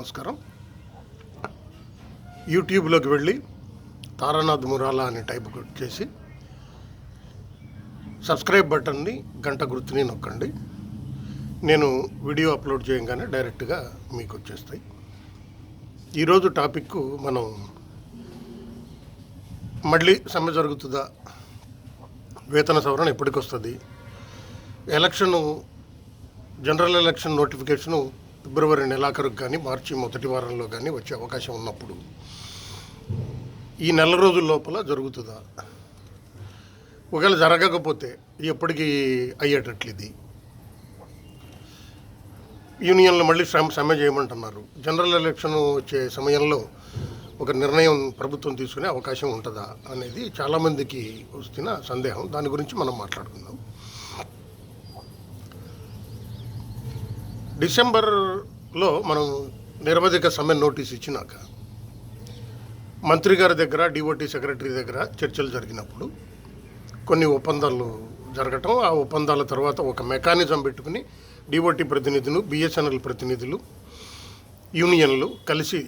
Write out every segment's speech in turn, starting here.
నమస్కారం. యూట్యూబ్లోకి వెళ్ళి తారానాథ్ మురాలా అని టైప్ చేసి సబ్స్క్రైబ్ బటన్ని గంట గుర్తుని నొక్కండి. నేను వీడియో అప్లోడ్ చేయగానే డైరెక్ట్గా మీకు వచ్చేస్తాయి. ఈరోజు టాపిక్ మనం మళ్ళీ సమ్మె జరుగుతుందా? వేతన సవరణ ఎప్పటికి వస్తుంది ఎలక్షను జనరల్ ఎలక్షన్ నోటిఫికేషను ఫిబ్రవరి నెలాఖరుకు కానీ మార్చి మొదటి వారంలో కానీ వచ్చే అవకాశం ఉన్నప్పుడు ఈ నెల రోజుల లోపల జరుగుతుందా? ఒకవేళ జరగకపోతే ఎప్పటికీ అయ్యేటట్లు ఇది యూనియన్లు మళ్ళీ శ్రమ సమ్మె చేయమంటున్నారు. జనరల్ ఎలక్షన్ వచ్చే సమయంలో ఒక నిర్ణయం ప్రభుత్వం తీసుకునే అవకాశం ఉంటుందా అనేది చాలామందికి వస్తున్న సందేహం. దాని గురించి మనం మాట్లాడుకుందాం. డిసెంబర్లో మనం నిరవధిక సమ్మె నోటీస్ ఇచ్చినాక మంత్రి గారి దగ్గర డిఓటీ సెక్రటరీ దగ్గర చర్చలు జరిగినప్పుడు కొన్ని ఒప్పందాలు జరగటం ఆ ఒప్పందాల తర్వాత ఒక మెకానిజం పెట్టుకుని డిఓటీ ప్రతినిధులు బిఎస్ఎన్ఎల్ ప్రతినిధులు యూనియన్లు కలిసి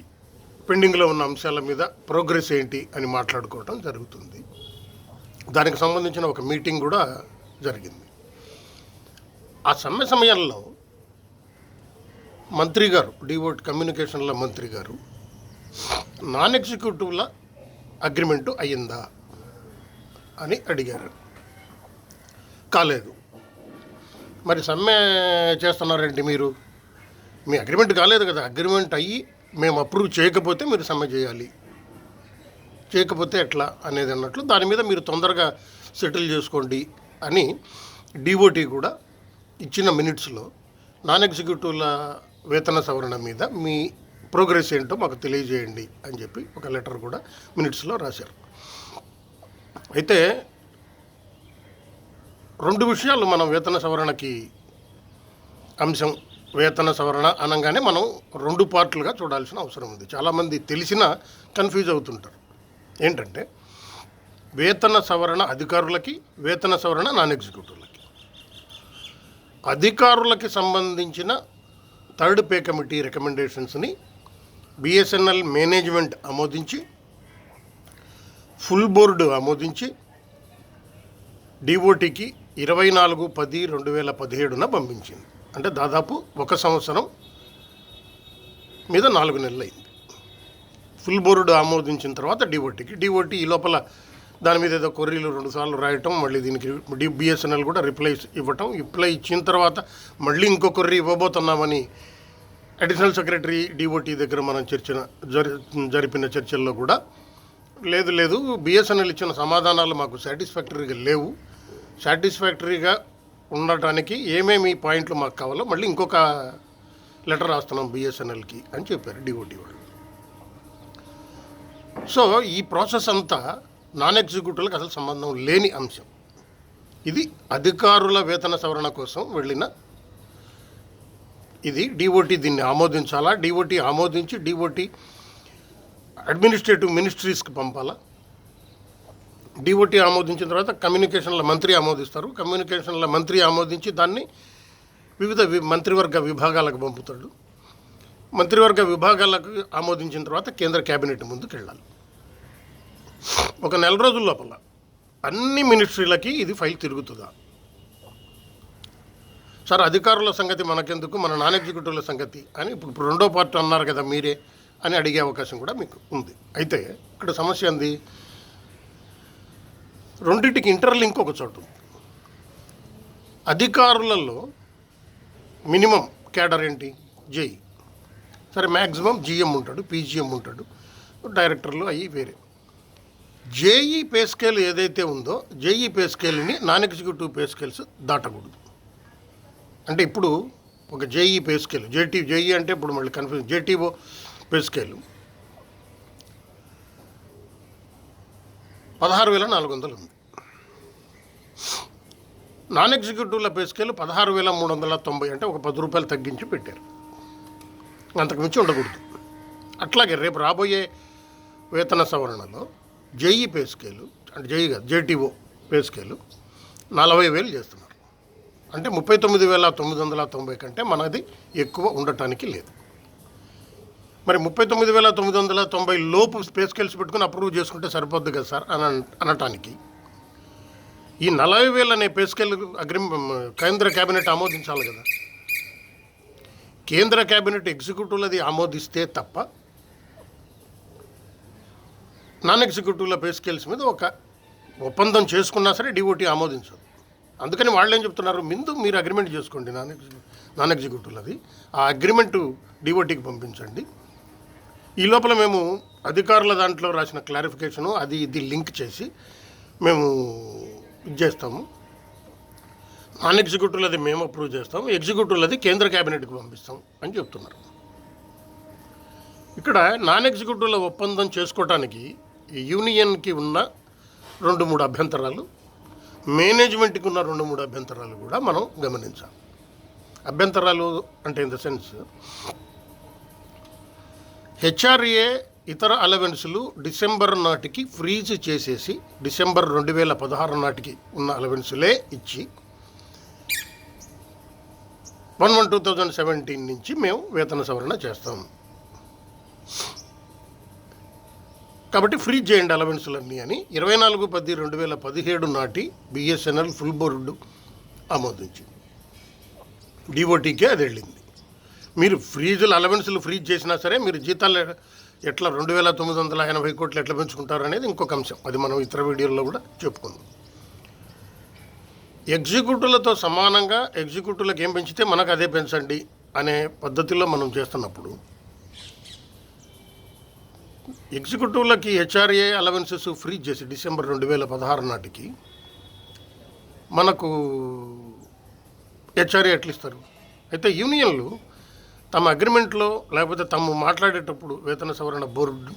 పెండింగ్లో ఉన్న అంశాల మీద ప్రోగ్రెస్ ఏంటి అని మాట్లాడుకోవటం జరుగుతుంది. దానికి సంబంధించిన ఒక మీటింగ్ కూడా జరిగింది. ఆ సమ్మె సమయంలో మంత్రి గారు డివోట్ కమ్యూనికేషన్ల మంత్రి గారు నాన్ ఎగ్జిక్యూటివ్ల అగ్రిమెంటు అయ్యిందా అని అడిగారు. కాలేదు. మరి సమ్మె చేస్తున్నారండి మీరు? మీ అగ్రిమెంట్ కాలేదు కదా. అగ్రిమెంట్ అయ్యి మేము అప్రూవ్ చేయకపోతే మీరు సమ్మె చేయాలి. చేయకపోతే ఎట్లా అనేది అన్నట్లు దాని మీద మీరు తొందరగా సెటిల్ చేసుకోండి అని డిఓటి కూడా ఇచ్చిన మినిట్స్లో నాన్ ఎగ్జిక్యూటివ్ల వేతన సవరణ మీద మీ ప్రోగ్రెస్ ఏంటో మాకు తెలియజేయండి అని చెప్పి ఒక లెటర్ కూడా మినిట్స్లో రాశారు. అయితే రెండు విషయాలు మనం వేతన సవరణకి అంశం వేతన సవరణ అనగానే మనం రెండు పార్ట్లుగా చూడాల్సిన అవసరం ఉంది. చాలామంది తెలిసినా కన్ఫ్యూజ్ అవుతుంటారు. ఏంటంటే వేతన సవరణ అధికారులకి వేతన సవరణ నాన్ ఎగ్జిక్యూటివ్లకి అధికారులకి సంబంధించిన థర్డ్ పే కమిటీ రికమెండేషన్స్ని బిఎస్ఎన్ఎల్ మేనేజ్మెంట్ ఆమోదించి ఫుల్ బోర్డు ఆమోదించి డిఓటీకి ఇరవై నాలుగు పది రెండు వేల పదిహేడున పంపించింది. అంటే దాదాపు ఒక సంవత్సరం మీద నాలుగు నెలలు అయింది ఫుల్ బోర్డు ఆమోదించిన తర్వాత డిఓటికి డిఓటీ ఈ లోపల దాని మీద ఏదో కొర్రీలు రెండుసార్లు రాయటం మళ్ళీ దీనికి డి బిఎస్ఎన్ఎల్ కూడా రిప్లై ఇవ్వటం. రిప్లై ఇచ్చిన తర్వాత మళ్ళీ ఇంకో కొర్రీ ఇవ్వబోతున్నామని అడిషనల్ సెక్రటరీ డిఓటి దగ్గర మనం చర్చన జరి జరిపిన చర్చల్లో కూడా లేదు లేదు. బిఎస్ఎన్ఎల్ ఇచ్చిన సమాధానాలు మాకు సాటిస్ఫాక్టరీగా లేవు. సాటిస్ఫాక్టరీగా ఉండటానికి ఏమేమి పాయింట్లు మాకు కావాలో మళ్ళీ ఇంకొక లెటర్ రాస్తున్నాం బిఎస్ఎన్ఎల్కి అని చెప్పారు డిఓటీ వాళ్ళు. సో ఈ ప్రాసెస్ అంతా నాన్ ఎగ్జిక్యూటివ్లకు అసలు సంబంధం లేని అంశం. ఇది అధికారుల వేతన సవరణ కోసం వెళ్ళిన ఇది డిఓటి దీన్ని ఆమోదించాలా? డిఓటి ఆమోదించి డిఓటి అడ్మినిస్ట్రేటివ్ మినిస్ట్రీస్కి పంపాలా? డిఓటి ఆమోదించిన తర్వాత కమ్యూనికేషన్ల మంత్రి ఆమోదిస్తారు. కమ్యూనికేషన్ల మంత్రి ఆమోదించి దాన్ని వివిధ వి మంత్రివర్గ విభాగాలకు పంపుతాడు. మంత్రివర్గ విభాగాలకు ఆమోదించిన తర్వాత కేంద్ర కేబినెట్ ముందుకు వెళ్ళాలి ఒక నెల రోజుల లోపల అన్ని మినిస్ట్రీలకి ఇది ఫైల్ తిరుగుతుందా? సార్ అధికారుల సంగతి మనకెందుకు? మన నాన్ ఎగ్జిక్యూటివ్ల సంగతి అని ఇప్పుడు రెండో పార్టీ అన్నారు కదా మీరే అని అడిగే అవకాశం కూడా మీకు ఉంది. అయితే ఇక్కడ సమస్య ఉంది రెండింటికి ఇంటర్లింక్ ఒక చోటు ఉంది. అధికారులలో మినిమం క్యాడర్ ఏంటి? జై. సరే మ్యాక్సిమం జిఎం ఉంటాడు పీజిఎం ఉంటాడు డైరెక్టర్లు అవి వేరే. జేఈ పే స్కేల్ ఏదైతే ఉందో జేఈ పే స్కేల్ని నాన్ ఎగ్జిక్యూటివ్ పే స్కేల్స్ దాటకూడదు. అంటే ఇప్పుడు ఒక JE pay scale JT JE అంటే ఇప్పుడు మళ్ళీ కన్ఫ్యూజన్ జేటీఓ పే స్కేల్ పదహారు వేల నాలుగు వందలు ఉంది నాన్ ఎగ్జిక్యూటివ్ల పే స్కేల్ పదహారు వేల మూడు వందల తొంభై అంటే ఒక పది రూపాయలు తగ్గించి పెట్టారు. అంతకుమించి ఉండకూడదు. అట్లాగే రేపు రాబోయే వేతన సవరణలో జేఈ పే స్కేలు అంటే జేఈ కాదు జేటీఓ పే స్కేలు నలభై వేలు చేస్తున్నారు. అంటే ముప్పై తొమ్మిది వేల తొమ్మిది వందల తొంభై కంటే మనది ఎక్కువ ఉండటానికి లేదు. మరి ముప్పై తొమ్మిది వేల తొమ్మిది వందల తొంభై లోపు స్పేస్ స్కేల్స్ పెట్టుకుని అప్రూవ్ చేసుకుంటే సరిపోద్ది కదా సార్? అని అన- అనటానికి. ఈ నలభై వేలు అనే పే స్కేల్ అగ్రిమ్ కేంద్ర కేబినెట్ ఆమోదించాలి కదా. కేంద్ర కేబినెట్ ఎగ్జిక్యూటివ్లది ఆమోదిస్తే తప్ప నాన్ ఎగ్జిక్యూటివ్ల పే స్కేల్స్ మీద ఒక ఒప్పందం చేసుకున్నా సరే డిఓటీ ఆమోదించదు. అందుకని వాళ్ళు ఏం చెప్తున్నారు? ముందు మీరు అగ్రిమెంట్ చేసుకోండి నాన్ ఎగ్జిక్యూ నాన్ ఎగ్జిక్యూటివ్లది ఆ అగ్రిమెంటు డిఓటీకి పంపించండి. ఈ లోపల మేము అధికారుల దాంట్లో రాసిన క్లారిఫికేషను అది ఇది లింక్ చేసి మేము ఇది చేస్తాము. నాన్ ఎగ్జిక్యూటివ్లది మేము అప్రూవ్ చేస్తాం ఎగ్జిక్యూటివ్లది కేంద్ర క్యాబినెట్కి పంపిస్తాం అని చెప్తున్నారు. ఇక్కడ నాన్ ఎగ్జిక్యూటివ్ల ఒప్పందం చేసుకోవటానికి యూనియన్కి ఉన్న రెండు మూడు అభ్యంతరాలు మేనేజ్మెంట్కి ఉన్న రెండు మూడు అభ్యంతరాలు కూడా మనం గమనించాలి. అభ్యంతరాలు అంటే ఇన్ ద సెన్స్ హెచ్ఆర్ఏ ఇతర అలవెన్సులు డిసెంబర్ నాటికి ఫ్రీజ్ చేసేసి డిసెంబర్ రెండు వేల పదహారు నాటికి ఉన్న అలవెన్సులే ఇచ్చి one one two thousand seventeen నుంచి మేము వేతన సవరణ చేస్తాము కాబట్టి ఫ్రీజ్ చేయండి అలవెన్సులన్నీ అని ఇరవై నాలుగు పది రెండు వేల పదిహేడు నాటి బిఎస్ఎన్ఎల్ ఫుల్ బోర్డు ఆమోదించింది. డిఓటీకే అది వెళ్ళింది. మీరు ఫ్రీజులు అలవెన్సులు ఫ్రీజ్ చేసినా సరే మీరు జీతాలు ఎట్లా రెండు వేల తొమ్మిది వందల ఎనభై కోట్లు ఎట్లా పెంచుకుంటారు అనేది ఇంకొక అంశం. అది మనం ఇతర వీడియోల్లో కూడా చెప్పుకుందాం. ఎగ్జిక్యూటివ్లతో సమానంగా ఎగ్జిక్యూటివ్లకు ఏం పెంచితే మనకు అదే పెంచండి అనే పద్ధతిలో మనం చేస్తున్నప్పుడు ఎగ్జిక్యూటివ్లకి హెచ్ఆర్ఏ అలవెన్సెస్ ఫ్రీజ్ చేసి డిసెంబర్ రెండు వేల పదహారు నాటికి మనకు హెచ్ఆర్ఏ ఎట్లా ఇస్తారు అయితే యూనియన్లు తమ అగ్రిమెంట్లో లేకపోతే తాము మాట్లాడేటప్పుడు వేతన సవరణ బోర్డు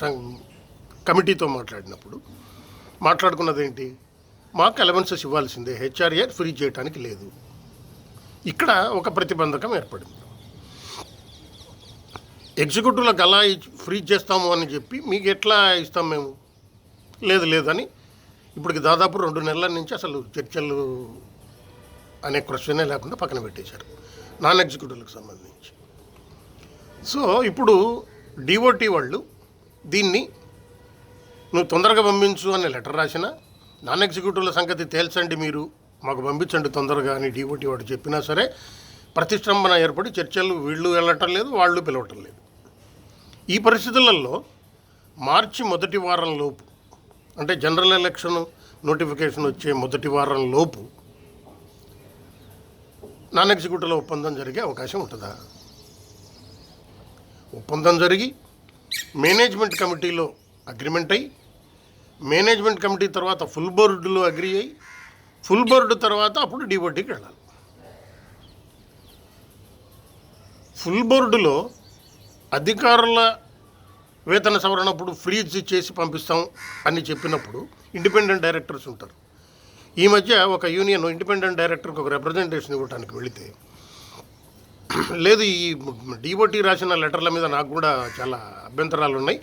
సం- కమిటీతో మాట్లాడినప్పుడు మాట్లాడుకున్నది ఏంటి మాకు అలవెన్సెస్ ఇవ్వాల్సిందే హెచ్ఆర్ఏ ఫ్రీ చేయడానికి లేదు. ఇక్కడ ఒక ప్రతిబంధకం ఏర్పడింది. ఎగ్జిక్యూటివ్లకు అలా ఫ్రీ చేస్తాము అని చెప్పి మీకు ఎట్లా ఇస్తాం మేము? లేదు లేదని ఇప్పటికి దాదాపు రెండు నెలల నుంచి అసలు చర్చలు అనే క్వశ్చనే లేకుండా పక్కన పెట్టేశారు. నాన్ ఎగ్జిక్యూటివ్లకు సంబంధించి. సో ఇప్పుడు డిఓటి వాళ్ళు దీన్ని నువ్వు తొందరగా పంపించు అనే లెటర్ రాసినా నాన్ ఎగ్జిక్యూటివ్ల సంగతి తేల్చండి మీరు మాకు పంపించండి తొందరగా అని డిఓటి వాడు చెప్పినా సరే ప్రతిష్టంభన ఏర్పడి చర్చలు వీళ్ళు వెళ్ళటం లేదు వాళ్ళు పిలవటం లేదు. ఈ పరిస్థితులలో మార్చి మొదటి వారం లోపు అంటే జనరల్ ఎలక్షన్ నోటిఫికేషన్ వచ్చే మొదటి వారం లోపు నాన్ ఎగ్జిక్యూటివ్ల ఒప్పందం జరిగే అవకాశం ఉంటుందా? ఒప్పందం జరిగి మేనేజ్మెంట్ కమిటీలో అగ్రిమెంట్ అయ్యి మేనేజ్మెంట్ కమిటీ తర్వాత ఫుల్ బోర్డులో అగ్రి అయ్యి ఫుల్ బోర్డు తర్వాత అప్పుడు డిబోటీకి వెళ్ళాలి. ఫుల్ బోర్డులో అధికారుల వేతన సవరణప్పుడు ఫ్రీజ్ చేసి పంపిస్తాం అని చెప్పినప్పుడు ఇండిపెండెంట్ డైరెక్టర్స్ ఉంటారు. ఈ మధ్య ఒక యూనియన్ ఇండిపెండెంట్ డైరెక్టర్కి ఒక రిప్రజెంటేషన్ ఇవ్వడానికి వెళితే లేదు ఈ డిఓటీ రాసిన లెటర్ల మీద నాకు కూడా చాలా అభ్యంతరాలు ఉన్నాయి.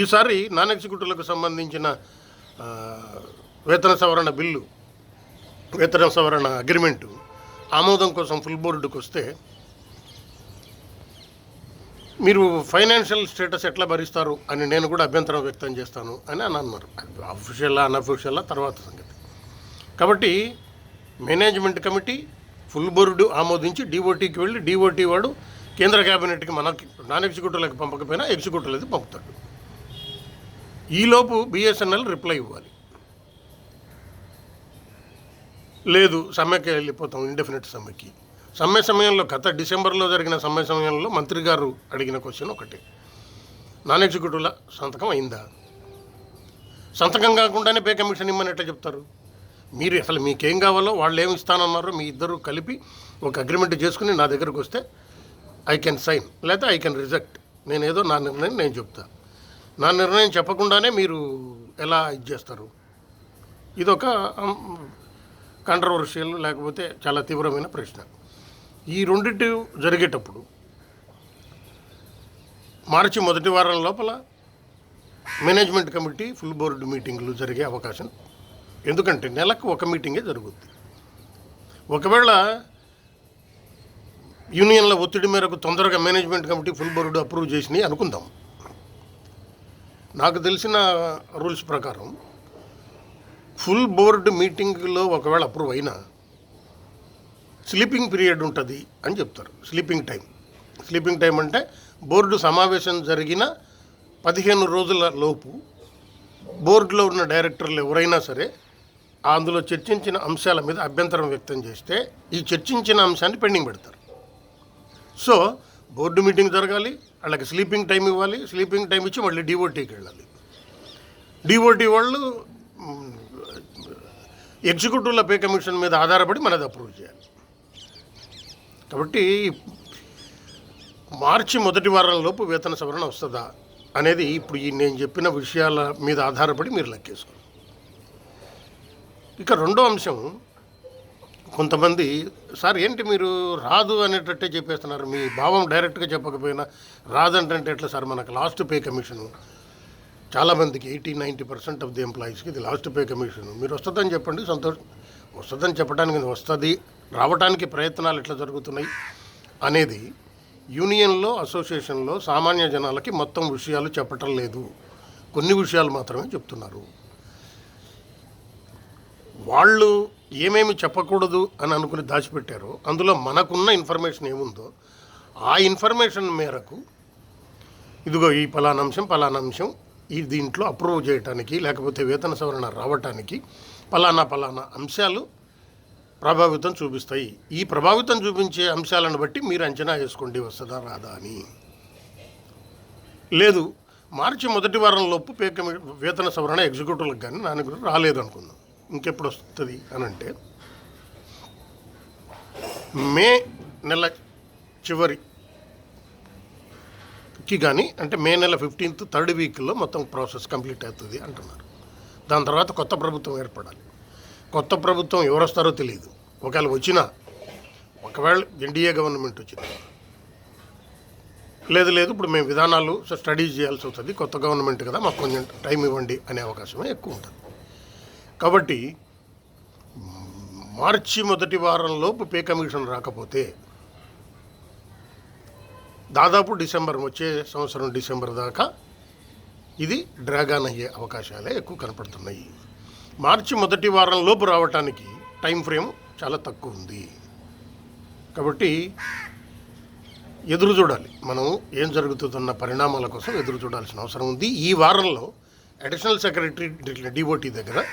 ఈసారి నాన్ ఎగ్జిక్యూటివ్లకు సంబంధించిన వేతన సవరణ బిల్లు వేతన సవరణ అగ్రిమెంటు ఆమోదం కోసం ఫుల్ బోర్డుకు వస్తే మీరు ఫైనాన్షియల్ స్టేటస్ ఎట్లా భరిస్తారు అని నేను కూడా అభ్యంతరం వ్యక్తం చేస్తాను అని అని అన్నారు అఫీషియల్లా అన్అఫీషియల్లా తర్వాత సంగతి. కాబట్టి మేనేజ్మెంట్ కమిటీ ఫుల్ బోర్డు ఆమోదించి డిఓటీకి వెళ్ళి డిఓటీ వాడు కేంద్ర క్యాబినెట్కి మనకి నాన్ ఎగ్జిక్యూటివ్లకు పంపకపోయినా ఎగ్జిక్యూటివ్లది పంపుతాడు. ఈలోపు బిఎస్ఎన్ఎల్ రిప్లై ఇవ్వాలి. లేదు సమ్మెకి వెళ్ళిపోతాం ఇండెఫినెట్ సమ్మెకి. సమ్మె సమయంలో గత డిసెంబర్లో జరిగిన సమ్మె సమయంలో మంత్రి గారు అడిగిన క్వశ్చన్ ఒకటి. నాన్ ఎగ్జిక్యూటివ్ల సంతకం అయిందా? సంతకం కాకుండానే పే కమిషన్ ఇమ్మని ఎట్లా చెప్తారు. మీరు అసలు మీకేం కావాలో వాళ్ళు ఏమి ఇస్తానన్నారో మీ ఇద్దరు కలిపి ఒక అగ్రిమెంట్ చేసుకుని నా దగ్గరకు వస్తే ఐ కెన్ సైన్ లేదా ఐ కెన్ రిజెక్ట్. నేనేదో నా నిర్ణయం నేను చెప్తా. నా నిర్ణయం చెప్పకుండానే మీరు ఎలా ఇది చేస్తారు? ఇదొక కంట్రవర్షియల్ లేకపోతే చాలా తీవ్రమైన ప్రశ్న. ఈ రెండింటి జరిగేటప్పుడు మార్చి మొదటి వారం లోపల మేనేజ్మెంట్ కమిటీ ఫుల్ బోర్డు మీటింగ్లు జరిగే అవకాశం. ఎందుకంటే నెలకు ఒక మీటింగే జరుగుద్ది. ఒకవేళ యూనియన్ల ఒత్తిడి మేరకు తొందరగా management committee full board approve చేసినాయి అనుకుందాం. నాకు తెలిసిన రూల్స్ ప్రకారం ఫుల్ బోర్డు మీటింగ్లో ఒకవేళ అప్రూవ్ అయినా స్లీపింగ్ పీరియడ్ ఉంటుంది అని చెప్తారు. Sleeping time. స్లీపింగ్ టైం అంటే బోర్డు సమావేశం జరిగిన పదిహేను రోజుల లోపు బోర్డులో ఉన్న డైరెక్టర్లు ఎవరైనా సరే అందులో చర్చించిన అంశాల మీద అభ్యంతరం వ్యక్తం చేస్తే ఈ చర్చించిన అంశాన్ని పెండింగ్ పెడతారు. సో బోర్డు మీటింగ్ జరగాలి వాళ్ళకి స్లీపింగ్ టైం ఇవ్వాలి స్లీపింగ్ టైం ఇచ్చి మళ్ళీ డిఓటీకి వెళ్ళాలి. డిఓటీ వాళ్ళు ఎగ్జిక్యూటివ్ల పే కమిషన్ మీద ఆధారపడి మనది అప్రూవ్ చేయాలి. కాబట్టి మార్చి మొదటి వారంలోపు వేతన సవరణ వస్తుందా అనేది ఇప్పుడు ఈ నేను చెప్పిన విషయాల మీద ఆధారపడి మీరు లెక్కేసుకోండి ఇక రెండో అంశం కొంతమంది సార్ ఏంటి మీరు రాదు అనేటట్టే చెప్పేస్తున్నారు? మీ భావం డైరెక్ట్గా చెప్పకపోయినా రాదంటే ఎట్లా సార్? మనకు లాస్ట్ పే కమిషను చాలామందికి eighty ninety percent of the ఎంప్లాయీస్కి ఇది లాస్ట్ పే కమిషన్. మీరు వస్తుందని చెప్పండి సంతోషం వస్తుందని చెప్పడానికి ఇది వస్తుంది రావడానికి ప్రయత్నాలు ఎట్లా జరుగుతున్నాయి అనేది యూనియన్లో అసోసియేషన్లో సామాన్య జనాలకి మొత్తం విషయాలు చెప్పటం లేదు. కొన్ని విషయాలు మాత్రమే చెప్తున్నారు. వాళ్ళు ఏమేమి చెప్పకూడదు అని అనుకుని దాచిపెట్టారో అందులో మనకున్న ఇన్ఫర్మేషన్ ఏముందో ఆ ఇన్ఫర్మేషన్ మేరకు ఇదిగో ఈ పలానా అంశం అంశం ఈ దీంట్లో అప్రూవ్ చేయటానికి లేకపోతే వేతన సవరణ రావటానికి పలానా పలానా అంశాలు ప్రభావితం చూపిస్తాయి. ఈ ప్రభావితం చూపించే అంశాలను బట్టి మీరు అంచనా వేసుకోండి వస్తుందా రాదా అని. లేదు మార్చి మొదటి వారంలోపు పే వేతన సవరణ ఎగ్జిక్యూటివ్లకు కానీ నాన్న గురించి రాలేదు అనుకుందాం. ఇంకెప్పుడు వస్తుంది అని అంటే మే నెల చివరికి కానీ అంటే మే నెల ఫిఫ్టీన్త్ థర్డ్ వీక్లో మొత్తం ప్రాసెస్ కంప్లీట్ అవుతుంది అంటున్నారు. దాని తర్వాత కొత్త ప్రభుత్వం ఏర్పడాలి. కొత్త ప్రభుత్వం ఎవరు వస్తారో తెలియదు ఒకవేళ వచ్చినా ఒకవేళ ఎన్డీఏ గవర్నమెంట్ వచ్చినా. లేదు లేదు ఇప్పుడు మేము విధానాలు స్టడీ చేయాల్సి వస్తుంది. కొత్త గవర్నమెంట్ కదా మాకు కొంచెం టైం ఇవ్వండి అనే అవకాశమే ఎక్కువ ఉంటుంది. కాబట్టి మార్చి మొదటి వారంలోపు పే కమిషన్ రాకపోతే దాదాపు డిసెంబర్ వచ్చే సంవత్సరం డిసెంబర్ దాకా ఇది డ్రాగాన్ అయ్యే అవకాశాలే ఎక్కువ కనపడుతున్నాయి. మార్చి మొదటి వారం లోపు రావటానికి టైం ఫ్రేమ్ చాలా తక్కువ ఉంది. కాబట్టి ఎదురు చూడాలి. మనం ఏం జరుగుతున్న పరిణామాల కోసం ఎదురు చూడాల్సిన అవసరం ఉంది. ఈ వారంలో అడిషనల్ సెక్రటరీ డిఓటీ దగ్గర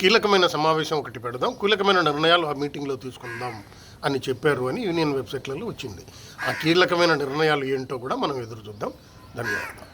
కీలకమైన సమావేశం ఒకటి పెడదాం. కీలకమైన నిర్ణయాలు ఆ మీటింగ్లో తీసుకుందాం అని చెప్పారు అని యూనియన్ వెబ్సైట్లలో వచ్చింది. ఆ కీలకమైన నిర్ణయాలు ఏంటో కూడా మనం ఎదురు చూద్దాం. ధన్యవాదాలు.